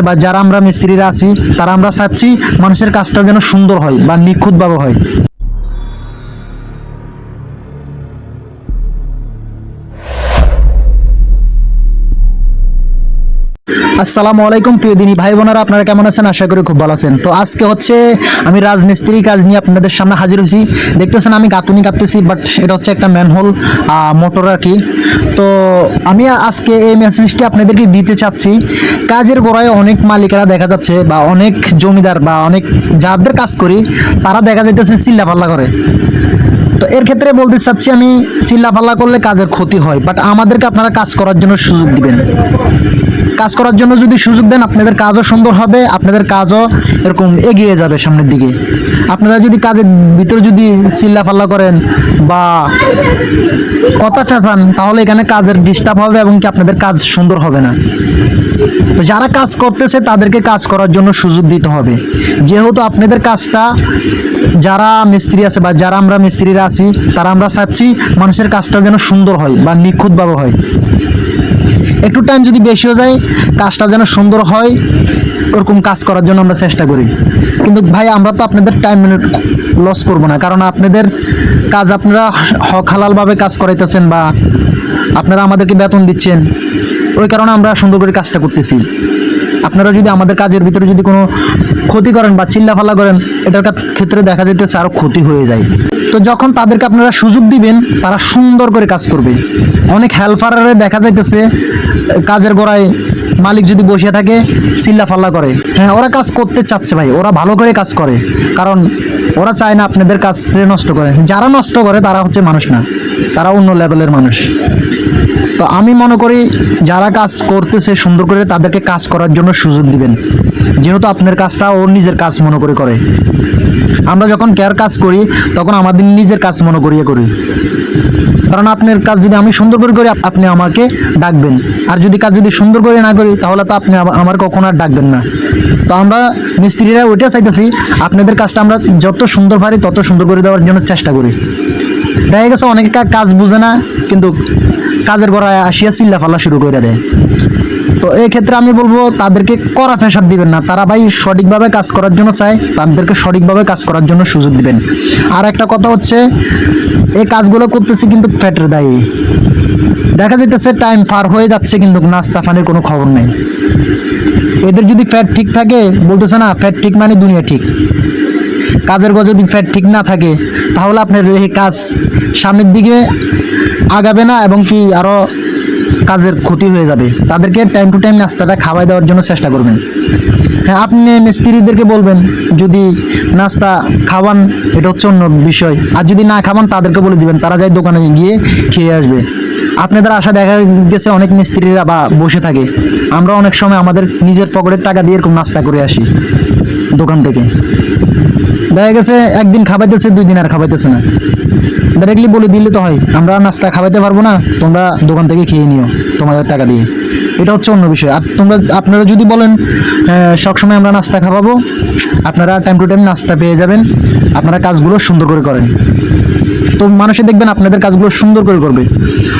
আছে বা যারা আমরা মিস্ত্রিরা আছি, তারা আমরা চাচ্ছি মানুষের কাজটা যেন সুন্দর হয় বা নিখুঁতভাবে হয়। আসসালামু আলাইকুম, প্রিয় দিনী ভাই বোনেরা, আপনারা কেমন আছেন? আশা করি খুব ভালো আছেন। তো আজকে হচ্ছে আমি রাজমিস্ত্রি কাজ নিয়ে আপনাদের সামনে হাজির হয়েছি। দেখতেছেন আমি গাতুনি কাটতেছি বাট এটা হচ্ছে একটা ম্যানহোল মোটর আর কি। তো আমি আজকে এই মেসেজটি আপনাদেরকে দিতে চাচ্ছি। কাজের গোড়ায় অনেক মালিকেরা দেখা যাচ্ছে বা অনেক জমিদার বা অনেক যাদের কাজ করি, তারা দেখা যাইতেছে চিল্লাপাল্লা করে। তো এর ক্ষেত্রে বলতে চাচ্ছি আমি চিল্লাপাল্লা করলে কাজের ক্ষতি হয় বাট আমাদেরকে আপনারা কাজ করার জন্য সুযোগ দিবেন। কাজ করার জন্য যদি সুযোগ দেন, আপনাদের কাজও সুন্দর হবে, আপনাদের কাজও এরকম এগিয়ে যাবে সামনের দিকে। আপনারা যদি কাজের ভিতরে যদি চিল্লাফাল্লা করেন বা কথা ফেঁচান তাহলে এখানে কাজের ডিস্টার্ব হবে এবং কি আপনাদের কাজ সুন্দর হবে না। তো যারা কাজ করতেছে, তাদেরকে কাজ করার জন্য সুযোগ দিতে হবে। যেহেতু আপনাদের কাজটা যারা মিস্ত্রি আছে বা যারা আমরা মিস্ত্রিরা আছি, তারা আমরা চাচ্ছি মানুষের কাজটা যেন সুন্দর হয় বা নিখুঁতভাবে হয়। একটু টাইম যদি বেশি হয়ে যায়, কাজটা যেন সুন্দর হয়, ওরকম কাজ করার জন্য আমরা চেষ্টা করি। কিন্তু ভাই, আমরা তো আপনাদের টাইম মিনিট লস করব না, কারণ আপনাদের কাজ আপনারা হক হালালভাবে কাজ করাইতেছেন বা আপনারা আমাদেরকে বেতন দিচ্ছেন, ওই কারণে আমরা সুন্দর করে কাজটা করতেছি। আপনারা যদি আমাদের কাজের ভিতরে যদি কোনো ক্ষতি করেন বা চিল্লাফাল্লা করেন, এটার ক্ষেত্রে দেখা যেতেছে আরও ক্ষতি হয়ে যায়। তো যখন তাদেরকে আপনারা সুযোগ দিবেন, তারা সুন্দর করে কাজ করবে। অনেক হেল্পারে দেখা যাইতেছে, কাজের গোড়ায় মালিক যদি বসে থাকে, চিল্লাফাল্লা করে। হ্যাঁ ওরা কাজ করতে চাচ্ছে ভাই, ওরা ভালো করে কাজ করে। কারণ ওরা চায় না আপনাদের কাজ নষ্ট করে। যারা নষ্ট করে, তারা হচ্ছে মানুষ না। তারা অন্য লেভেলের মানুষ। তো আমি মনে করি যারা কাজ করতেছে সুন্দর করে তাদেরকে কাজ করার জন্য সুযোগ দিবেন। যেহেতু আপনার কাজটা ওর নিজের কাজ মনে করে করে। আমরা যখন কেয়ার কাজ করি, তখন আমাদের নিজের কাজ মনে করিয়ে করি। কারণ আপনার কাজ যদি আমি সুন্দর করে করি, আপনি আমাকে ডাকবেন। আর যদি কাজ যদি সুন্দর করে না করি, তাহলে তো আপনি আমার কখনো আর ডাকবেন না। তো আমরা মিস্ত্রিরা ওইটা চাইতেছি, আপনাদের কাজটা আমরা যত সুন্দর পারি, তত সুন্দর করে দেওয়ার জন্য চেষ্টা করি। দেখা গেছে অনেকে কাজ বুঝে না, কিন্তু কাজের গড়ায় আসিয়া চিল্লা ফাল্লা শুরু করে দেয়। তো এই ক্ষেত্রে আমি বলব, তাদেরকে কড়া ফেসার দিবেন না। তারা ভাই সঠিকভাবে কাজ করার জন্য চায়, তাদেরকে সঠিকভাবে কাজ করার জন্য সুযোগ দিবেন। আর একটা কথা হচ্ছে, এই কাজগুলো করতেছে কিন্তু ফ্যাটের দায়ী। দেখা যাইতেছে টাইম পার হয়ে যাচ্ছে কিন্তু নাস্তা পানির কোনো খবর নেই। এদের যদি ফ্যাট ঠিক থাকে, বলতেছে না ফ্যাট ঠিক মানে দুনিয়া ঠিক। কাজের গজ যদি ফ্যাট ঠিক না থাকে, তাহলে আপনার এই কাজ সামনের দিকে আগাবে না এবং কি আরও কাজের ক্ষতি হয়ে যাবে। তাদেরকে টাইম টু টাইম নাস্তাটা খাওয়াই দেওয়ার জন্য চেষ্টা করবেন। হ্যাঁ আপনি মিস্ত্রিদেরকে বলবেন, যদি নাস্তা খাওয়ান, এটা হচ্ছে অন্য বিষয়। আর যদি না খাওয়ান, তাদেরকে বলে দিবেন, তারা যায় দোকানে গিয়ে খেয়ে আসবে। আপনাদের আশা দেখা গেছে, অনেক মিস্ত্রিরা বা বসে থাকে। আমরা অনেক সময় আমাদের নিজের পকেটের টাকা দিয়ে এরকম নাস্তা করে আসি দোকান থেকে। দেখা গেছে একদিন খাবাইতেছে, দুই দিন আর খাবাইতেছে না। ডাইরেক্টলি বলে দিলে তো হয়, আমরা নাস্তা খাওয়াইতে পারব না, তোমরা দোকান থেকে খেয়ে নিও তোমাদের টাকা দিয়ে। এটা হচ্ছে অন্য বিষয়। আর তোমরা, আপনারা যদি বলেন সবসময় আমরা নাস্তা খাওয়াবো আপনারা টাইম টু টাইম নাস্তা পেয়ে যাবেন, আপনারা কাজগুলো সুন্দর করে করেন। তো মানুষে দেখবেন আপনাদের কাজগুলো সুন্দর করে করবে।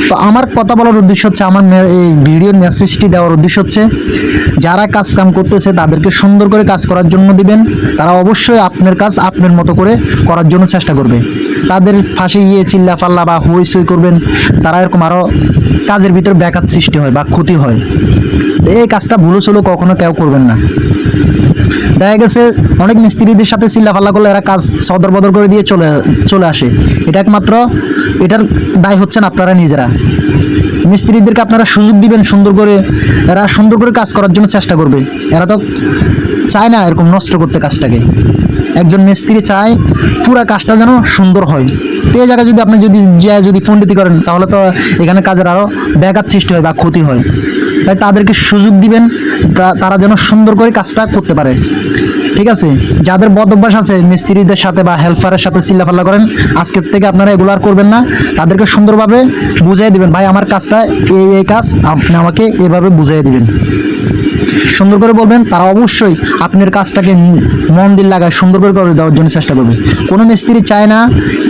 তো আমার কথা বলার উদ্দেশ্য হচ্ছে, আমার এই ভিডিওর মেসেজটি দেওয়ার উদ্দেশ্য হচ্ছে, যারা কাজ কাম করতেছে তাদেরকে সুন্দর করে কাজ করার জন্য দিবেন। তারা অবশ্যই আপনার কাজ আপনার মতো করে করার জন্য চেষ্টা করবে। তাদের ফাঁসে গিয়ে চিল্লা পাল্লা বা হই সই করবেন, তারা এরকম আরও কাজের ভিতর ব্যাঘাত সৃষ্টি হয় বা ক্ষতি হয়। এই কাজটা ভুলো চলো কখনো কেউ করবেন না। দেখা গেছে অনেক মিস্ত্রিদের সাথে চিল্লাফাল্লা করলে এরা কাজ সদর বদর করে দিয়ে চলে চলে আসে। এটা একমাত্র, এটার দায় হচ্ছেন আপনারা নিজেরা। মিস্ত্রিদেরকে আপনারা সুযোগ দিবেন সুন্দর করে, এরা সুন্দর করে কাজ করার জন্য চেষ্টা করবে। এরা তো চায় না এরকম নষ্ট করতে কাজটাকে। একজন মিস্ত্রি চায় পুরা কাজটা যেন সুন্দর হয়। তো এই জায়গায় যদি আপনি যদি যদি ফন্ডিতি করেন, তাহলে তো এখানে কাজের আরও ব্যাঘাত সৃষ্টি হয় বা ক্ষতি হয়। তাই তাদেরকে সুযোগ দিবেন তারা যেন সুন্দর করে কাজটা করতে পারে। ঠিক আছে? যাদের বদ অভ্যাস আছে, মিস্ত্রিদের সাথে বা হেল্পারের সাথে চিল্লাফাল্লা করেন, আজকের থেকে আপনারা এগুলো আর করবেন না। তাদেরকে সুন্দরভাবে বুঝিয়ে দিবেন, ভাই, আমার কাজটা এই এই কাজ, আপনি আমাকে এভাবে বুঝিয়ে দিবেন। সুন্দর করে বলবেন, তারা অবশ্যই আপনার কাজটাকে মন দিল লাগায়, সুন্দর করে করে দেওয়ার জন্য চেষ্টা করবে। কোনো মিস্ত্রি চায় না,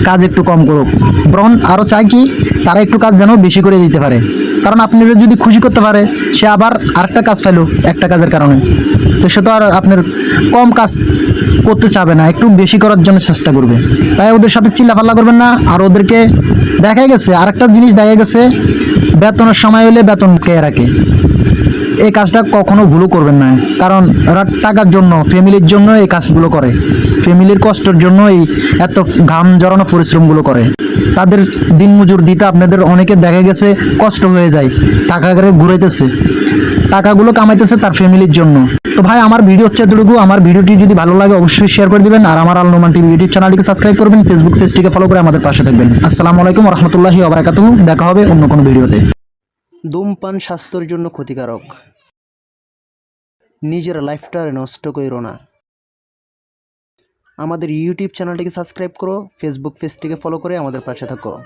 কাজ একটু কম করুক। বরং আরও চায় কি, তারা একটু কাজ যেন বেশি করে দিতে পারে। কারণ আপনি যদি খুশি করতে পারে, সে আবার আরেকটা কাজ পাইলো একটা কাজের কারণে। তো সে তো আর আপনার কম কাজ করতে চাবে না, একটু বেশি করার জন্য চেষ্টা করবে। তাই ওদের সাথে চিল্লাফাল্লা করবেন না, আর ওদেরকে দেখা গেছে, আরেকটা জিনিস দেখা গেছে, বেতনের সময় হলে বেতন কে রাখে? এই কাজটা কখনো ভুলও করবেন না। কারণ ওরা টাকার জন্য, ফ্যামিলির জন্য এই কাজগুলো করে। ফ্যামিলির কষ্টের জন্য এই এত ঘাম জড়ানো পরিশ্রমগুলো করে। তাদের দিন মজুর দিতে আপনাদের অনেকে দেখা গেছে কষ্ট হয়ে যায়, টাকা করে ঘুরাইতেছে। টাকাগুলো কামাইতেছে তার ফ্যামিলির জন্য। তো ভাই, আমার ভিডিও হচ্ছে এতটুকু। আমার ভিডিওটি যদি ভালো লাগে অবশ্যই শেয়ার করে দিবেন। আর আমার আল নোমান টিভি ইউটিউব চ্যানেলটিকে সাবস্ক্রাইব করবেন। ফেসবুক পেজটিকে ফলো করে আমাদের পাশে থাকবেন। আসসালামু আলাইকুম রহমতুল্লাহি আবরাকাতুহু দেখা হবে অন্য কোনো ভিডিওতে। ধূমপান স্বাস্থ্যের জন্য ক্ষতিকারক। নিজের লাইফটা নষ্ট করো না। আমাদের ইউটিউব চ্যানেলটিকে সাবস্ক্রাইব করো ফেসবুক পেজটিকে ফলো করে আমাদের পাশে থাকো।